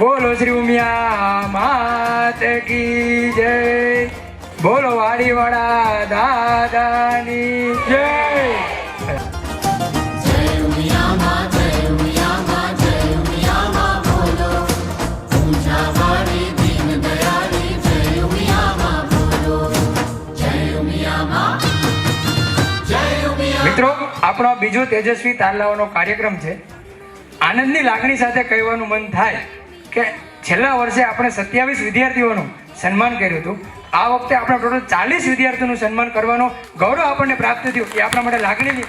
બોલો શ્રી ઉમિયા માત કી જય. બોલો વાડીવાળા દાદાની જય. મિત્રો, આપણો બીજો તેજસ્વી તારલાઓનો કાર્યક્રમ છે. આનંદની લાગણી સાથે કહેવાનું મન થાય. કે છેલ્લા વર્ષે આપણે સત્યાવીસ વિદ્યાર્થીઓનું સન્માન કર્યું હતું. આ વખતે આપણે ટોટલ ચાલીસ વિદ્યાર્થીઓનું સન્માન કરવાનો ગૌરવ આપણને પ્રાપ્ત થયું. એ આપણા માટે લાગણીની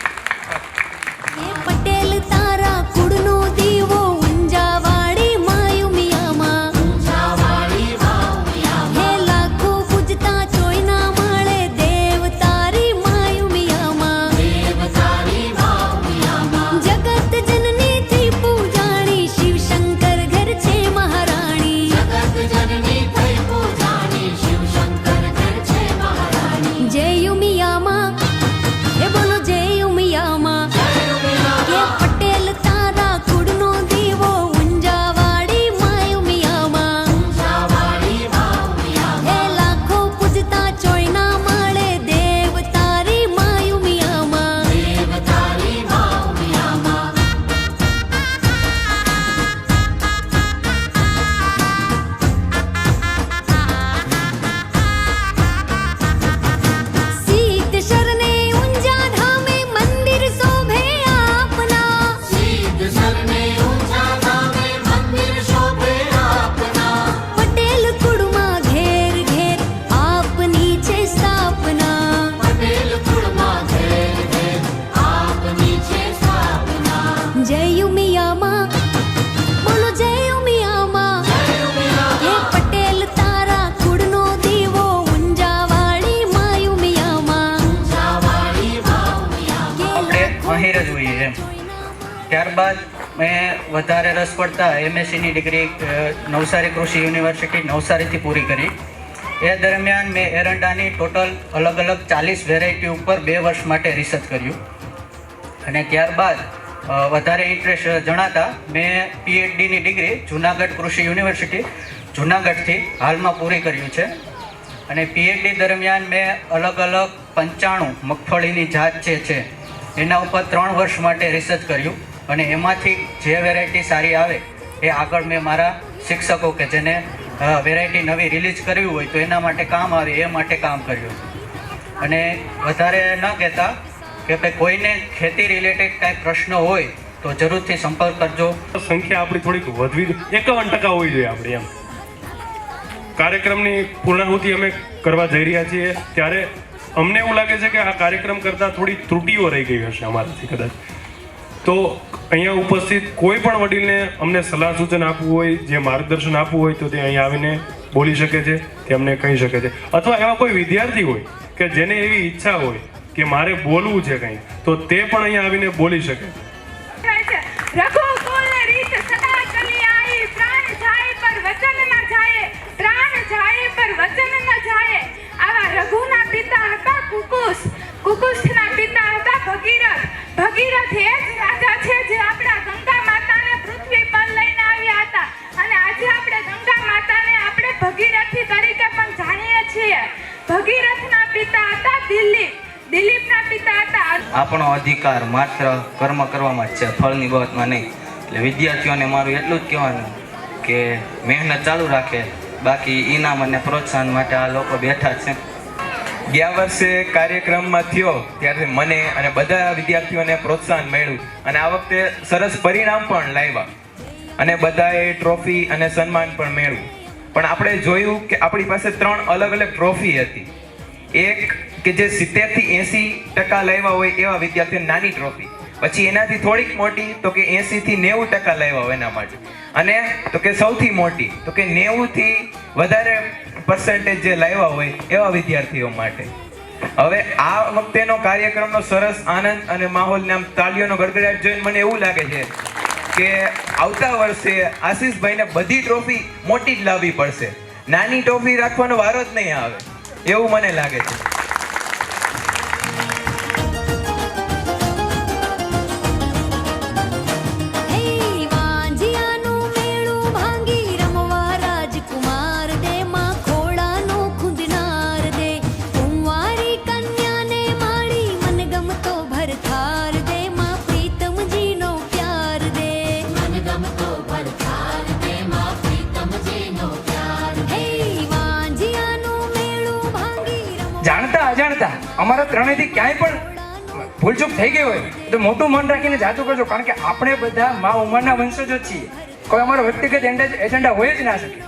ત્યારબાદ મેં વધારે રસ પડતા એમએસસીની ડિગ્રી નવસારી કૃષિ યુનિવર્સિટી નવસારીથી પૂરી કરી. એ દરમિયાન મેં એરંડાની ટોટલ અલગ અલગ ચાલીસ વેરાયટી ઉપર બે વર્ષ માટે રિસર્ચ કર્યું. અને ત્યારબાદ વધારે ઇન્ટરેસ્ટ જણાતા મેં પીએચડીની ડિગ્રી જુનાગઢ કૃષિ યુનિવર્સિટી જુનાગઢથી હાલમાં પૂરી કર્યું છે. અને પીએચડી દરમિયાન મેં અલગ અલગ પંચાણું મગફળીની જાત જે છે, એના ઉપર ત્રણ વર્ષ માટે રિસર્ચ કર્યું. અને એમાંથી જે વેરાયટી સારી આવે, એ આગળ મેં મારા શિક્ષકો કે જેને વેરાયટી નવી રિલીઝ કરવી હોય તો એના માટે કામ આવે, એ માટે કામ કર્યું. અને વધારે ન કહેતા કે ભાઈ કોઈને ખેતી રિલેટેડ કાંઈ પ્રશ્ન હોય તો જરૂરથી સંપર્ક કરજો. સંખ્યા આપણી થોડીક વધવી એકાવન ટકા હોવી જોઈએ આપણી એમ. કાર્યક્રમની પૂર્ણાહુતિ અમે કરવા જઈ રહ્યા છીએ. ત્યારે અમને એવું લાગે છે કે આ કાર્યક્રમ કરતાં થોડી ત્રુટીઓ રહી ગઈ હશે અમારાથી કદાચ. તો અહીંયા ઉપસ્થિત કોઈ પણ વડીલને અમને સલાહ સૂચન આપવું હોય, જે માર્ગદર્શન આપવું હોય, તો તે અહીં આવીને બોલી શકે છે, તે અમને કહી શકે છે. અથવા એવા કોઈ વિદ્યાર્થી હોય કે જેને એવી ઈચ્છા હોય કે મારે બોલવું છે કંઈ, તો તે પણ અહીંયા આવીને બોલી શકે. રઘુના પિતા પિતા હતા ભગીરથ. ભગીરથ એ જ રાજા છે જે આપણા ગંગા માતાને પૃથ્વી પર લઈને આવ્યા હતા. અને આજે આપણે ગંગા માતાને આપણે ભગીરથી તરીકે પણ જાણીએ છીએ. ભગીરથના પિતા હતા દિલીપ. દિલીપના પિતા હતા આપણો અધિકાર માત્ર કર્મ કરવામાં જ છે, ફળની બાબતમાં નહીં. એટલે વિદ્યાર્થીઓને મારું એટલું જ કહેવાનું કે મહેનત ચાલુ રાખે, બાકી ઇનામ અને પ્રોત્સાહન માટે આ લોકો બેઠા છે. ગયા વર્ષે કાર્યક્રમમાં થયો ત્યારે મને અને બધા વિદ્યાર્થીઓને પ્રોત્સાહન મળ્યું અને આ વખતે સરસ પરિણામ પણ લાવ્યા અને બધાએ ટ્રોફી અને સન્માન પણ મેળવ્યું. પણ આપણે જોયું કે આપણી પાસે ત્રણ અલગ અલગ ટ્રોફી હતી. એક કે જે સિત્તેરથી એસી ટકા લાવ્યા હોય એવા વિદ્યાર્થીઓ નાની ટ્રોફી. પછી એનાથી થોડીક મોટી તો કે એસી થી નેવું ટકા લાવ્યા એના માટે. અને તો કે સૌથી મોટી, તો કે નેવું થી વધારે પર્સન્ટેજ જે લાવ્યા હોય એવા વિદ્યાર્થીઓ માટે. હવે આ વખતેનો કાર્યક્રમનો સરસ આનંદ અને માહોલને આમ તાળીઓનો ગડગડાટ જોઈને મને એવું લાગે છે કે આવતા વર્ષે આશીષભાઈને બધી ટ્રોફી મોટી જ લાવવી પડશે. નાની ટ્રોફી રાખવાનો વારો જ નહીં આવે, એવું મને લાગે છે. અમારા ત્રણેયથી ક્યાંય પણ ભૂલચૂક થઈ ગઈ હોય, તો મોટું મન રાખીને જાતું કરજો, કારણ કે આપણે બધા મા ઉંમરના વંશજો જ છીએ. કોઈ અમારો વ્યક્તિગત એજન્ડા હોય જ ના શકે.